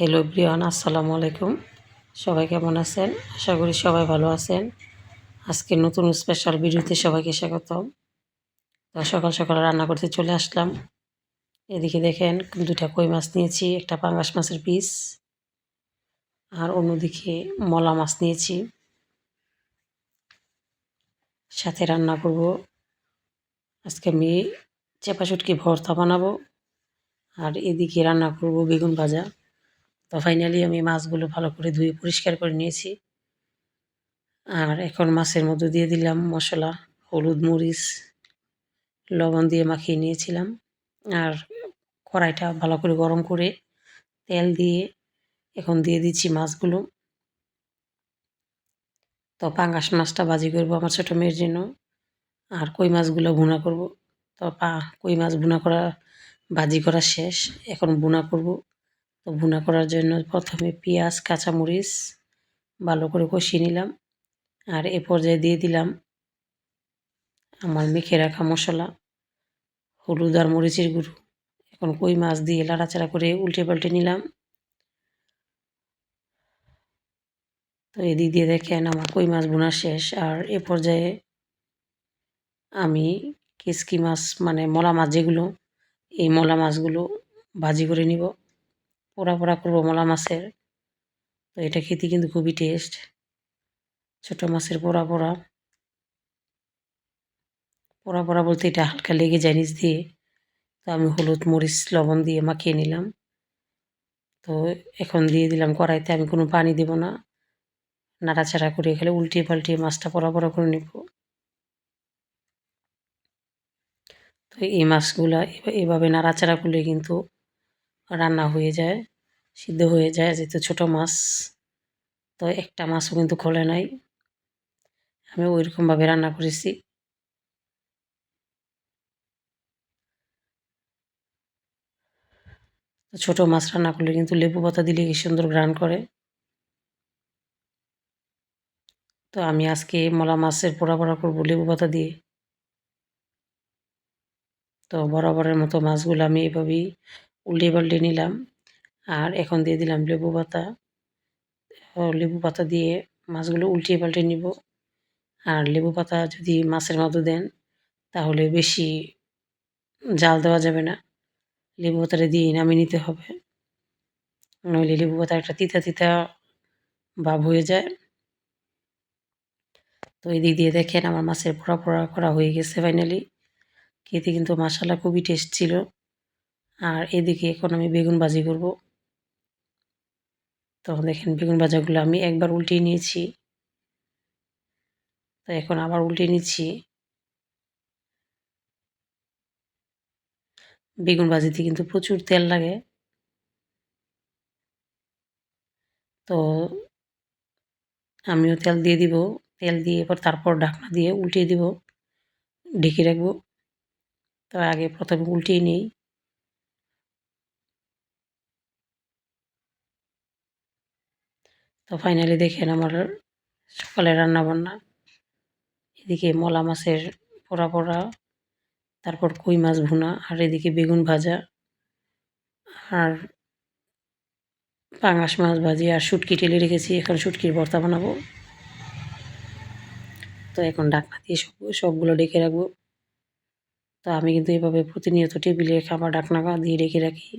Hello Brian আসসালামু আলাইকুম। সবাই কেমন আছেন? আশা করি সবাই ভালো আছেন। আজকে নতুন স্পেশাল ভিডিওতে সবাইকে স্বাগতম। তো সকাল সকাল রান্না করতে চলে আসলাম। এদিকে দেখেন দুটা কই মাছ নিয়েছি, একটা পাঙ্গাস মাছের পিস আর অন্যদিকে মলা মাছ নিয়েছি। সাথে রান্না করব। আজকে আমি চেপা ভর্তা বানাবো। আর এদিকে রান্না করব বেগুন ভাজা। তো ফাইনালি আমি মাছগুলো ভালো করে ধুয়ে পরিষ্কার করে নিয়েছি। আর এখন মাছের মধ্যে দিয়ে দিলাম মশলা, হলুদ, মরিচ, লবণ দিয়ে মাখিয়ে নিয়েছিলাম। আর কড়াইটা ভালো করে গরম করে তেল দিয়ে এখন দিয়ে দিচ্ছি মাছগুলো। তো পাঙ্গাস মাছটা ভাজি করব আমার ছোটো মেয়ের জন্য। আর কই মাছগুলো ভুনা করব? তো পা, কই মাছ ভুনা করা, ভাজি করা শেষ। এখন ভুনা করব। তো ভুনা করার জন্য প্রথমে পেঁয়াজ, কাঁচামরিচ ভালো করে কষিয়ে নিলাম। আর এ পর্যায়ে দিয়ে দিলাম আমার মেখে রাখা মশলা, হলুদ আর মরিচের গুঁড়ো। এখন কই মাছ দিয়ে লাড়াচাড়া করে উল্টে পাল্টে নিলাম। তো এদিক দিয়ে দেখেন আমার কই মাছ বোনা শেষ। আর এ পর্যায়ে আমি কিসকি মাছ মানে মলা মাছ যেগুলো, এই মলা মাছগুলো ভাজি করে নিব। পোড়া পোড়া করব মলা মাছের। তো এটা খেতে কিন্তু খুবই টেস্ট ছোটো মাছের পোড়া পোড়া। পোড়া পোড়া বলতে এটা হালকা লেগে যায় নিচ দিয়ে। তো আমি হলুদ, মরিচ, লবণ দিয়ে মাখিয়ে নিলাম। তো এখন দিয়ে দিলাম কড়াইতে। আমি কোনো পানি দেব না। নাড়াচাড়া করে এখানে উল্টিয়ে পাল্টিয়ে মাছটা পোড়া পোড়া করে নেব। তো এই মাছগুলা এভাবে নাড়াচাড়া করলে কিন্তু রান্না হয়ে যায়। সিদ্ধ হয়ে যায়, যেহেতু ছোটো মাছ, তো একটা মাছও কিন্তু খোলে নাই। আমি ওইরকমভাবে রান্না করেছি। ছোটো মাছ রান্না করলে কিন্তু লেবু পাতা দিলে কি সুন্দর গ্রান করে। তো আমি আজকে মলা মাছের পোড়া পোড়া করব লেবু পাতা দিয়ে। তো বরাবরের মতো মাছগুলো আমি এভাবেই উল্টে পাল্টে নিলাম। আর এখন দিয়ে দিলাম লেবু পাতা। লেবু পাতা দিয়ে মাছগুলো উল্টিয়ে পাল্টে নিব। আর লেবু পাতা যদি মাছের মতো দেন, তাহলে বেশি জাল দেওয়া যাবে না। লেবু পাতাটা দিয়ে নামিয়ে নিতে হবে। নইলে লেবু পাতা একটা তিতা তিতা ভাব হয়ে যায়। তো এই দিক দিয়ে দেখেন আমার মাছের পোড়া পোড়া করা হয়ে গেছে ফাইনালি খেতে কিন্তু মশালা খুবই টেস্ট ছিল। আর এদিকে এখন আমি বেগুন ভাজি করব। তখন দেখেন বেগুন ভাজাগুলো আমি একবার উল্টিয়ে নিয়েছি। তো এখন আবার উল্টে নিচ্ছি। বেগুন ভাজিতে কিন্তু প্রচুর তেল লাগে। তো আমিও তেল দিয়ে দিব। তেল দিয়ে এবার তারপর ঢাকনা দিয়ে উল্টিয়ে দিব। ঢেকে রাখব। তো আগে প্রথমে উল্টিয়ে নিই। তো ফাইনালি দেখেন আমার সকালে রান্না বান্না এদিকে মলা মাছের পোড়া পোড়া, তারপর কই মাছ ভুনা, আর এদিকে বেগুন ভাজা, আর পাঙাশ মাছ ভাজি, আর শুটকি টেলে রেখেছি, এখন শুটকির ভর্তা বানাবো। তো এখন ডাকনা দিয়ে সব সবগুলো ডেকে রাখব। তো আমি কিন্তু এভাবে প্রতিনিয়ত টেবিলে খাবার ডাকনা দিয়ে রেখে রাখি,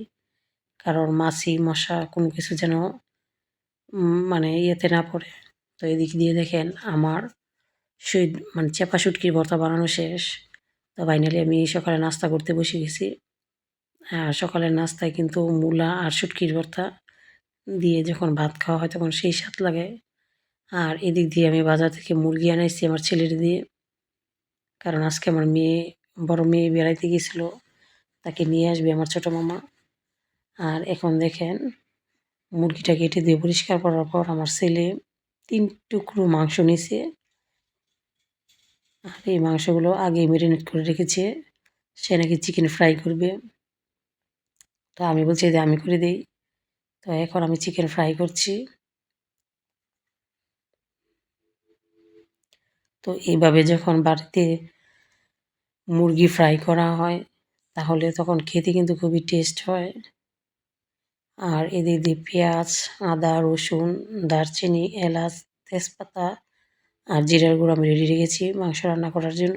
কারণ মাছি, মশা কোনো কিছু যেন মানে ইয়েতে না পড়ে। তো এদিক দিয়ে দেখেন আমার সুই মানে চেপা শুটকির ভর্তা বানানো শেষ। তো ফাইনালি আমি সকালে নাস্তা করতে বসে গেছি। আর সকালের নাস্তায় কিন্তু মূলা আর শুটকির ভর্তা দিয়ে যখন ভাত খাওয়া হয় তখন সেই স্বাদ লাগে। আর এদিক দিয়ে আমি বাজার থেকে মুরগি আনাইছি আমার ছেলের দিয়ে। কারণ আজকে আমার মেয়ে, বড় মেয়ে বেড়াইতে গিয়েছিল তাকে নিয়ে আসবে আমার ছোটো মামা। আর এখন দেখেন মুরগিটা কেটে দিয়ে পরিষ্কার করার পর আমার ছেলে তিন টুকরো মাংস নিছে। আর এই মাংসগুলো আগে ম্যারিনেট করে রেখেছে। সে নাকি চিকেন ফ্রাই করবে। তো আমি বলছি যে আমি করে দিই। তো এখন আমি চিকেন ফ্রাই করছি। তো এইভাবে যখন বাড়িতে মুরগি ফ্রাই করা হয়, তাহলে তখন খেতে কিন্তু খুবই টেস্ট হয়। আর এদিক দিয়ে পেঁয়াজ, আদা, রসুন, দারচিনি, এলাচ, তেজপাতা আর জিরার গুঁড়ো আমি রেডি রেখেছি মাংস রান্না করার জন্য।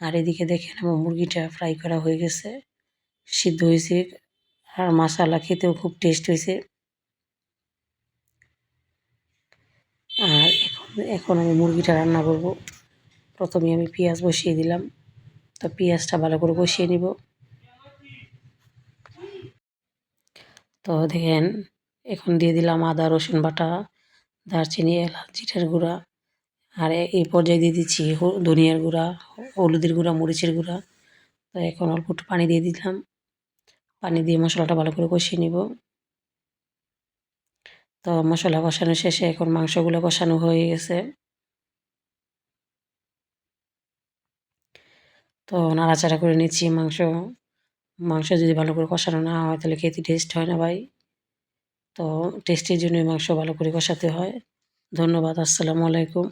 আর এদিকে দেখেন আমার মুরগিটা ফ্রাই করা হয়ে গেছে, সিদ্ধ হয়েছে আর মশালা খেতেও খুব টেস্ট হয়েছে। আর এখন এখন আমি মুরগিটা রান্না করব। প্রথমে আমি পেঁয়াজ বসিয়ে দিলাম। তো পেঁয়াজটা ভালো করে কষিয়ে নিব। তো দেখেন, এখন দিয়ে দিলাম আদা, রসুন বাটা, দারচিনি, এলাচ, জিরার গুঁড়া। আর এই পর্যায়ে দিয়ে দিচ্ছি ধনিয়ার গুঁড়া, হলুদের গুঁড়া, মরিচের গুঁড়া। তো এখন অল্প একটু পানি দিয়ে দিলাম। পানি দিয়ে মশলাটা ভালো করে কষিয়ে নিব। তো মশলা কষানো শেষে এখন মাংসগুলো কষানো হয়ে গেছে। তো নাড়াচাড়া করে নিচ্ছি মাংস। মাংস যদি ভালো করে কষানো না হয়, তাহলে খেতে টেস্ট হয় না ভাই। তো টেস্টের জন্য মাংস ভালো করে কষাতে হয়। ধন্যবাদ, আসসালামু আলাইকুম।